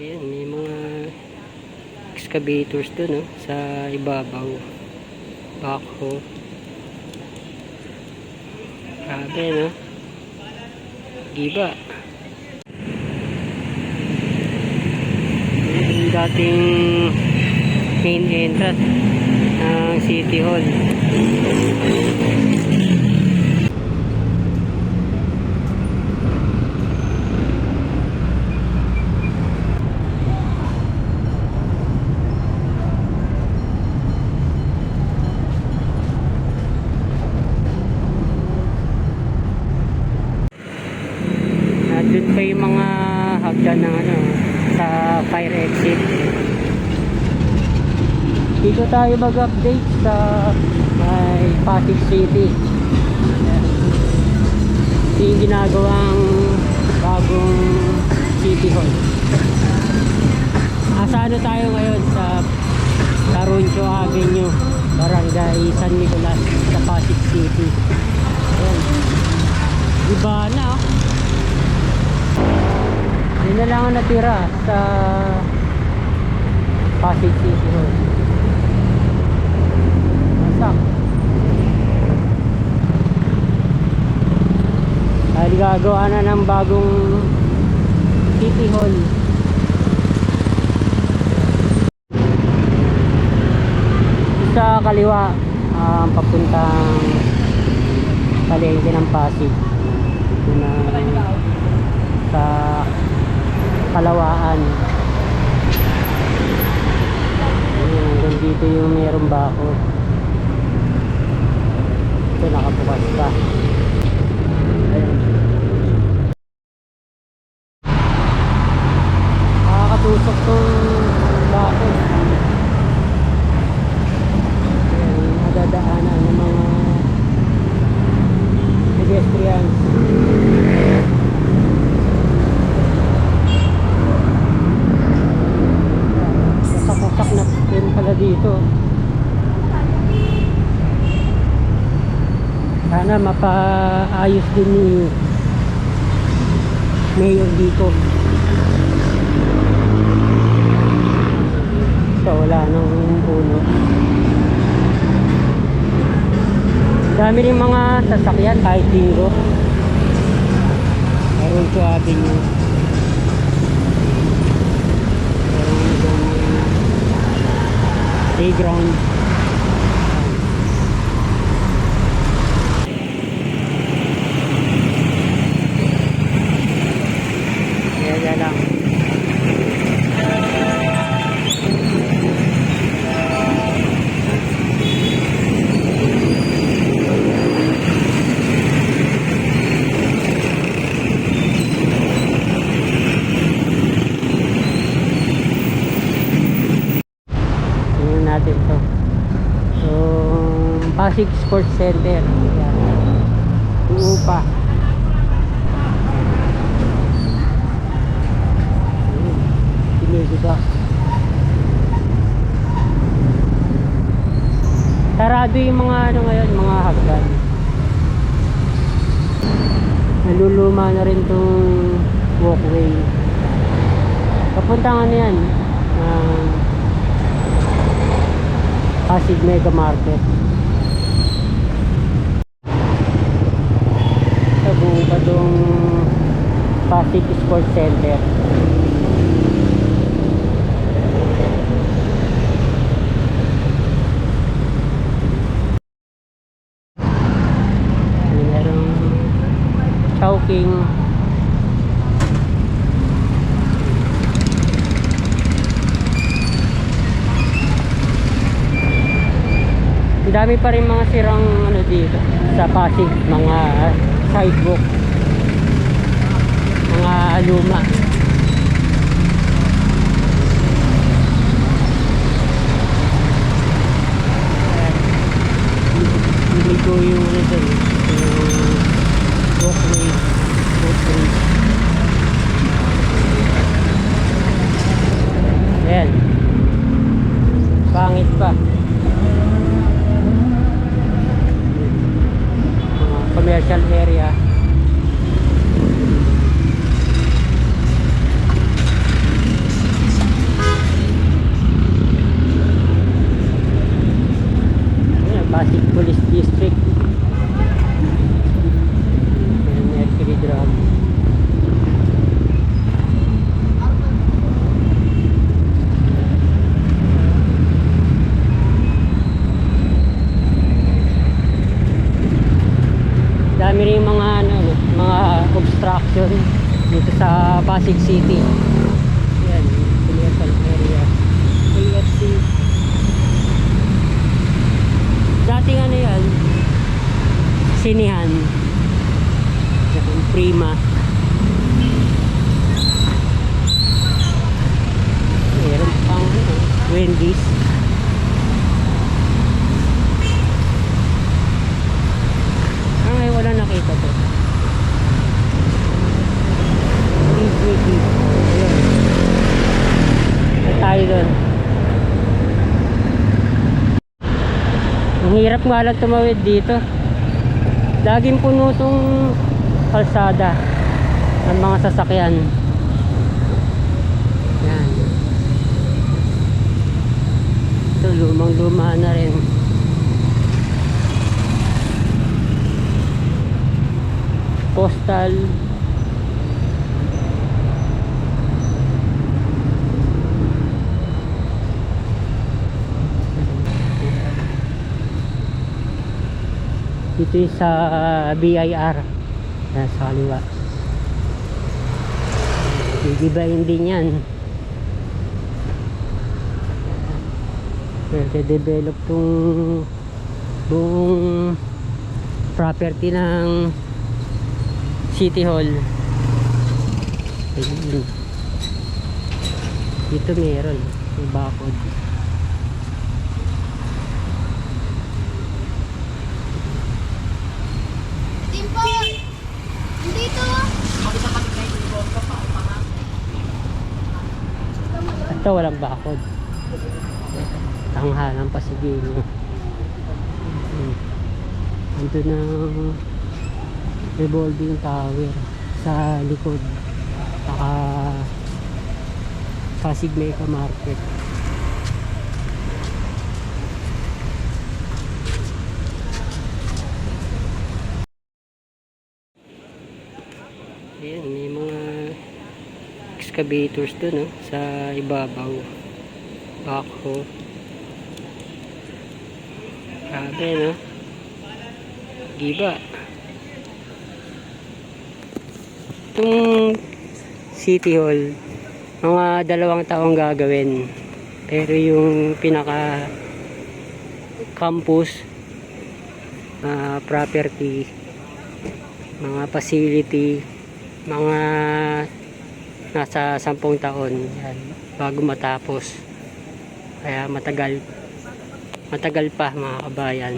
Ayan, may mga excavators doon, no? Sa ibabaw. Backhoe. Grabe, no? Giba. Ayan, yung dating main entrance ng City Hall. Nandun pa yung mga hagdan ng ano, sa fire exit. Dito tayo mag-update sa may Pasig City. Yung ginagawang bagong City Hall. Asa ano tayo ngayon sa Caruncho Avenue, Barangay San Nicolas sa Pasig City. Ayan. Iba na oh. Yun na lang ang natira sa Pasig City Hall. Dahil gagawa na ng bagong City Hall. Sa kaliwa, ah, papuntang palengke ng Pasig. Ito na sa kalawaan. Hanggang dito yung meron bako. Ito nakabukas pa. Ayun. Nakakatusok tong bako. Ayun, madadaanan ng mga pedestrians. Wasak-wasak na rin pala dito. Sana mapaayos din ni Mayor dito. Ito wala nang puno. Dami rin mga sasakyan kahit Avenue. Meron doon playground. Pasig Sports Center. Ayan. Uupa. Pinigida. Sarado yung mga ano ngayon, mga hagdan. Naluluma na rin tong walkway. Papunta nga na yan. Ah, Pasig Mega Market. Buong pa tong Pasig Sports Center. Merong Chowking. Dami pa rin mga sirang ano dito sa Pasig, mga sidewalk. Mga luma. Ko yung ano dun, yung walkway, walkway. Ayan. Pangit pa. commercial area. Pasig Police District. City. Yan, Piliapan area. AFC. Dating ano yan, sinihan. Yan, Prima. Meron pang ano, Wendy's. Ah, ngayon wala nakita to. DJD. Ayun. Na tayo doon. Ang hirap nga lang tumawid dito. Laging puno tong kalsada ng mga sasakyan. Yan. Ito, lumang luma na rin. Postal. Dito sa BIR. Yan, sa kaliwa. Gigibayin din yan. Nagde-develop tong buong property ng City Hall. Dito meron. May bakod. Timpo! Dito! Ito walang bakod. Tanghalan pa si Gino. Hmm. Ando na revolving tower sa likod. Saka Pasig Mega Market. Ayan, may mga excavators dun no, sa ibabaw. Backhoe. Grabe no. Giba. Itong City Hall, mga dalawang taong gagawin. Pero yung pinaka campus, ah, property, mga facility, mga nasa sampung taon yan, bago matapos. Kaya matagal matagal pa mga kabayan.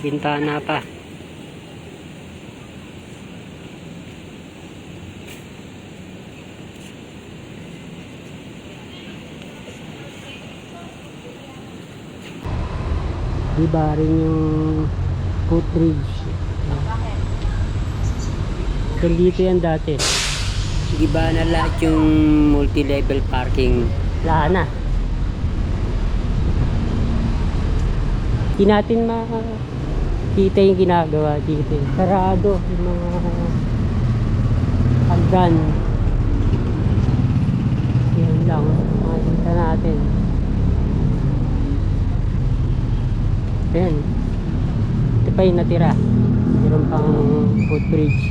Bintana pa. Di ba rin yung footbridge dito yan dati. Di ba na lahat yung multi-level parking. Wala na. Di natin makita yung ginagawa dito. Sarado yung mga hagdan. Yun lang. Makikita natin. Ayan. Pa yung natira. Meron pang footbridge.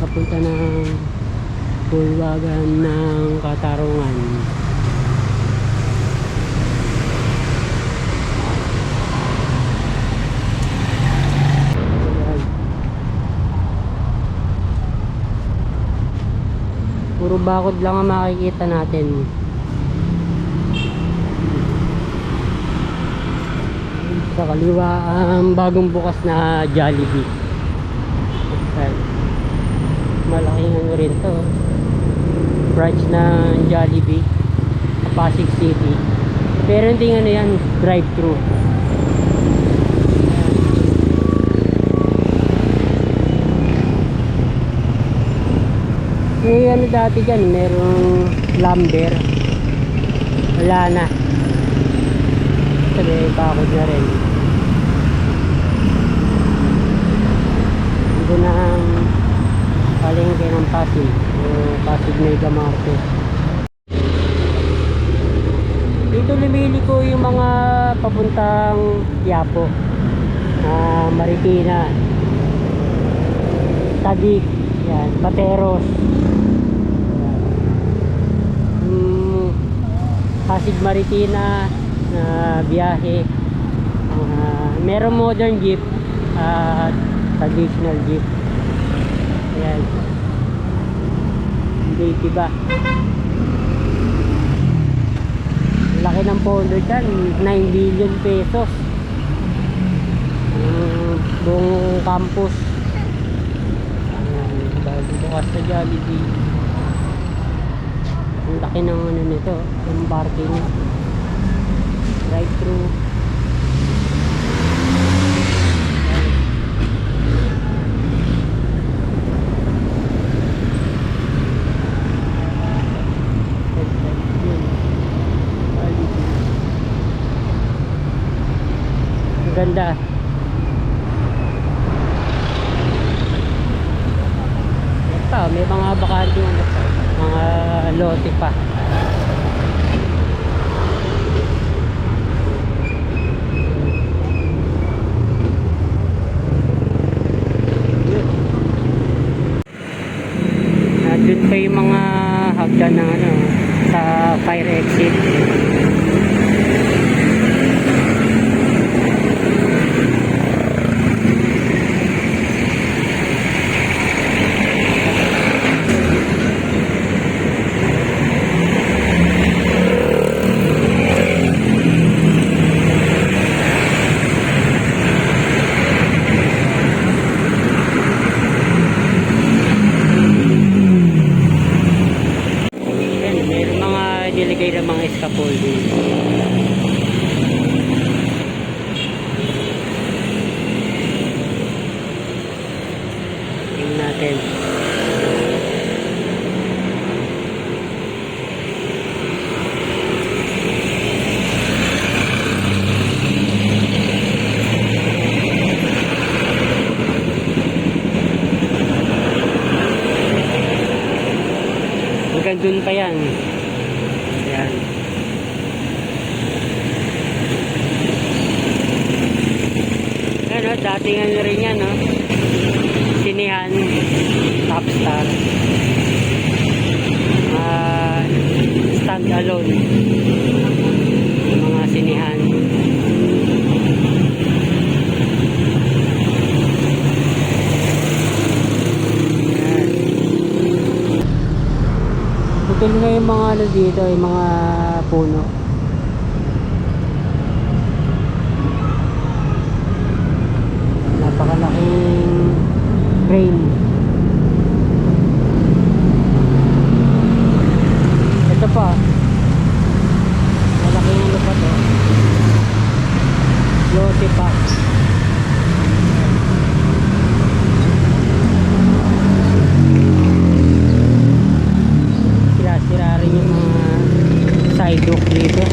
Papunta ng bulwagan ng Katarungan. Puro bakod lang ang makikita natin. Sa kaliwa ang bagong bukas na Jollibee. Malaking ano rin to. Branch ng Jollibee sa Pasig City. Pero hindi ano yan drive thru may ano dati dyan merong lumber. Wala na. Sabi bakod na rin ito na ang palengke ng Pasig. O Pasig Mega Market. Dito lumili ko yung mga papuntang Quiapo, ah, Marikina, Taguig, yan, Pateros. Mm, Pasig Marikina. Na biyahe. Ah, merong modern jeep. At traditional jeep. Ayan. Hindi ba? Laki ng pondo dyan, 9 billion pesos. Ang buong campus. Ayan, bago bukas na Jollibee. Ang laki ng ano nito, yung parking. Drive-thru. Yun. Jollibee. Ang ganda. Ito, may mga bakante pa, mga lote pa. Yun. Nandun pa yung mga hagdan ng ano, sa fire exit. Yan, meron mga nilagay ng mga scaffolding. Tingnan natin. Hanggang dun pa yan. Ayan. Ano, dating ano rin yan, no? Sinihan, Topstar. Ah, stand alone. Mga sinihan. Ayan. Putol nga yung mga ano dito, yung mga puno. Napakalaking crane. Ito pa. Malaking ano pa to. Lote pa. Sira-sira rin yung mga sidewalk dito.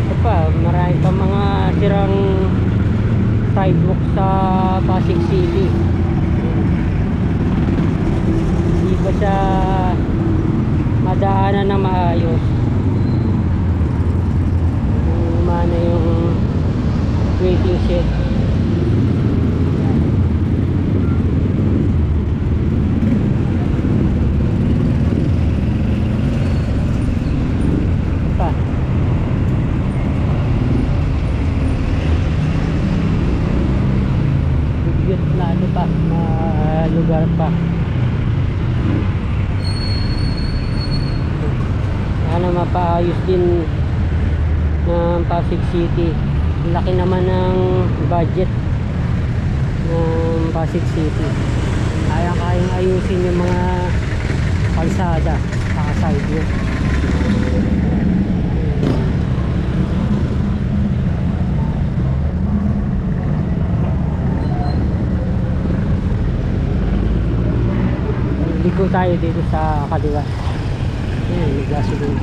Ito pa, marami pa mga sirang sidewalk sa Pasig City. Hindi pa siya madaanan na maayos. Umana yung waiting shed. pa. Bigyot na ano pa, na lugar pa. Sana mapaayos din ng Pasig City. Laki naman ng budget ng Pasig City. Kaya-kayang ayusin yung mga kalsada, saka sidewalk. Ligo tayo dito sa kaliwa. Ayan, may gasoline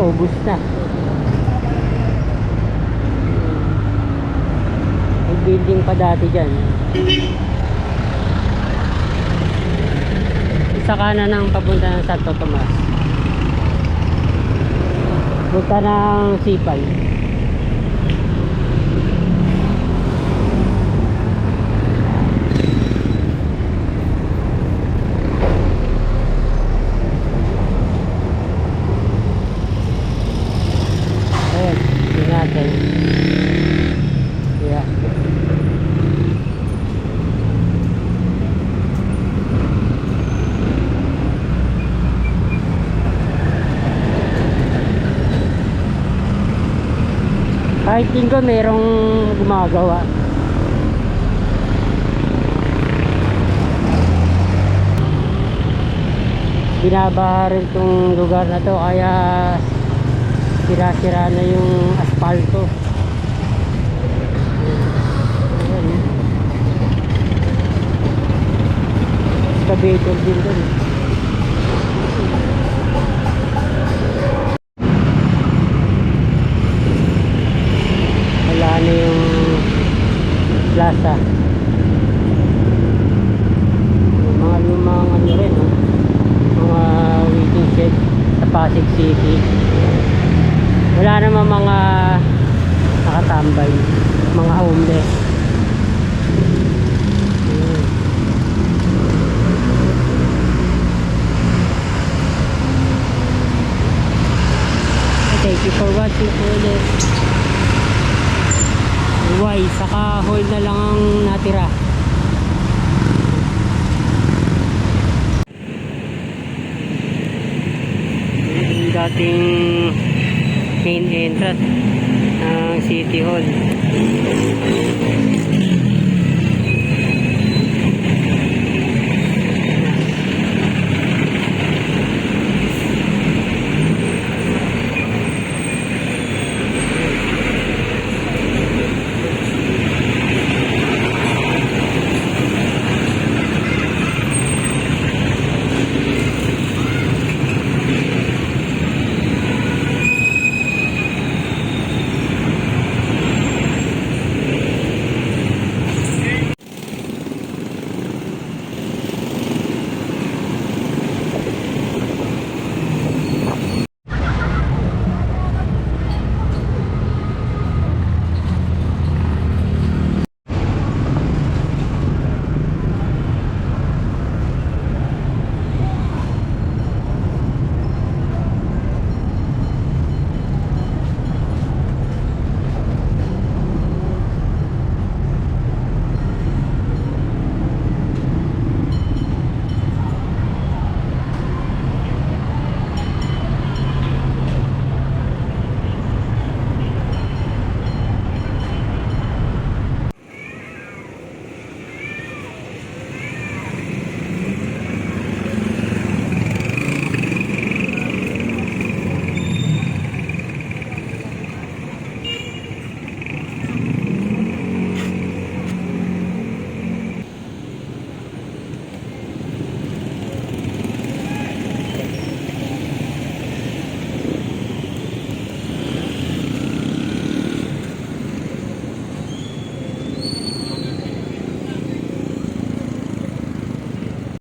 Ito, ubus na. building pa dati dyan. Sa kanan ng papunta ng Santo Tomas. Punta ng Sipal. Ayan, tingnan natin. Yeah. Kahit linggo merong gumagawa. Binabaha rin itong lugar na to kaya sira-sira na yung asfalto. Ayan. Excavator din doon. Plaza. Yung mga lumang ano rin, no? mga waiting shed sa Pasig City. Wala naman mga nakatambay, mga homeless. Thank you for watching ulit. Why, saka hold na lang ang natira. Yung dating main entrance ng City Hall.